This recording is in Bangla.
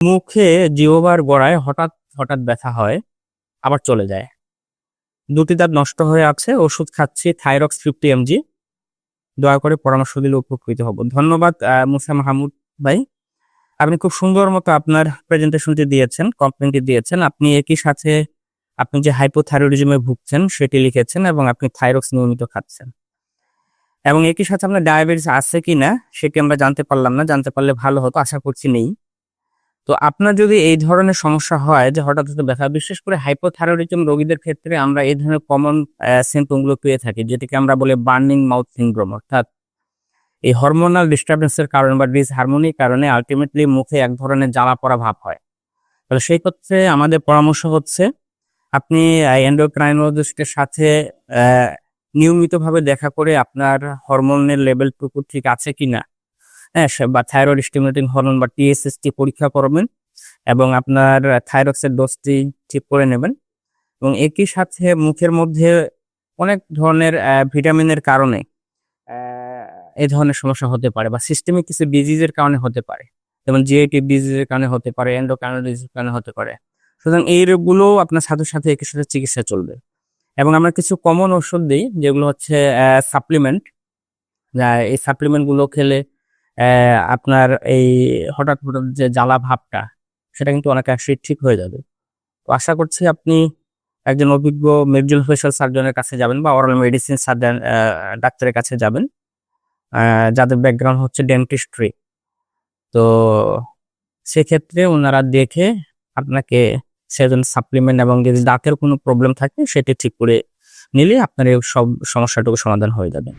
মুখে জিওবার গোড়ায় হঠাৎ হঠাৎ ব্যথা হয়, আবার চলে যায়। দুটি দাঁত নষ্ট হয়ে আছে, ওষুধ খাচ্ছি, থাইরক্স ফিফটি এমজি। দয়া করে পরামর্শ দিলে উপকৃত হব। ধন্যবাদ মুসা মাহমুদ ভাই। আপনি খুব সুন্দর মতো আপনার প্রেজেন্টেশনটি দিয়েছেন কমপ্লেনটি দিয়েছেন। আপনি একই সাথে আপনি যে হাইপোথাইরয়েডিজমে ভুগছেন, সেটি লিখেছেন এবং আপনি থাইরক্স নিয়মিত খাচ্ছেন। এবং একই সাথে আপনার ডায়াবেটিস আছে কি না সেটি আমরা জানতে পারলাম না। জানতে পারলে ভালো হতো, আশা করছি নেই। তো আপনার যদি এই ধরনের সমস্যা হয় যে হঠাৎ হঠাৎ ব্যথা, বিশেষ করে হাইপোথাইরয়েডিজম রোগীদের ক্ষেত্রে আমরা এই ধরনের কমন সিমটমগুলো পেয়ে থাকি, যেটিকে আমরা বলি বার্নিং মাউথ সিনড্রোম অর্থাৎ এই হরমোনাল ডিস্টারবেন্সের কারণে বা ডিসহারমোনির কারণে আলটিমেটলি মুখে এক ধরনের জ্বালা পড়া ভাব হয়। তাহলে সেই ক্ষেত্রে আমাদের পরামর্শ হচ্ছে, আপনি এন্ডোক্রাইনোলজিস্টের সাথে নিয়মিতভাবে দেখা করে আপনার হরমোনের লেভেলটুকু ঠিক আছে কিনা বা থাইরয়েড স্টিমুলেটিং হরমোন বা টিএসএসটি পরীক্ষা করবেন এবং আপনার থাইরক্সের ডোজটি ঠিক করে নেবেন এবং একই সাথে মুখের মধ্যে অনেক ধরনের ভিটামিনের কারণে এই ধরনের সমস্যা হতে পারে বা সিস্টেমিক কিছু ডিজিজের কারণে হতে পারে। যেমন জিআইটি ডিজিজের কারণে হতে পারে এন্ডোকাইনো ডিজিজের কারণে হতে পারে। সুতরাং এই রোগগুলো আপনার সাথে সাথে একই সাথে চিকিৎসা চলবে। এবং আমরা কিছু কমন ওষুধ দিই, যেগুলো হচ্ছে সাপ্লিমেন্ট এই সাপ্লিমেন্টগুলো খেলে আপনার এই হঠাৎ হঠাৎ যে জ্বালা ভাবটা, সেটা কিন্তু অনেকাংশেই ঠিক হয়ে যাবে। তো আশা করছি আপনি একজন অভিজ্ঞ মেডিকেল ফেশিয়াল সার্জনের কাছে যাবেন বা অরাল মেডিসিন সার্জন ডাক্তারের কাছে যাবেন। যাদের ব্যাকগ্রাউন্ড হচ্ছে ডেন্টিস্ট্রি তো সেক্ষেত্রে ওনারা দেখে আপনাকে সেজন সাপ্লিমেন্ট এবং যদি দাঁতের কোনো প্রবলেম থাকে, সেটি ঠিক করে নিলে আপনার এই সব সমস্যাটুকু সমাধান হয়ে যাবে।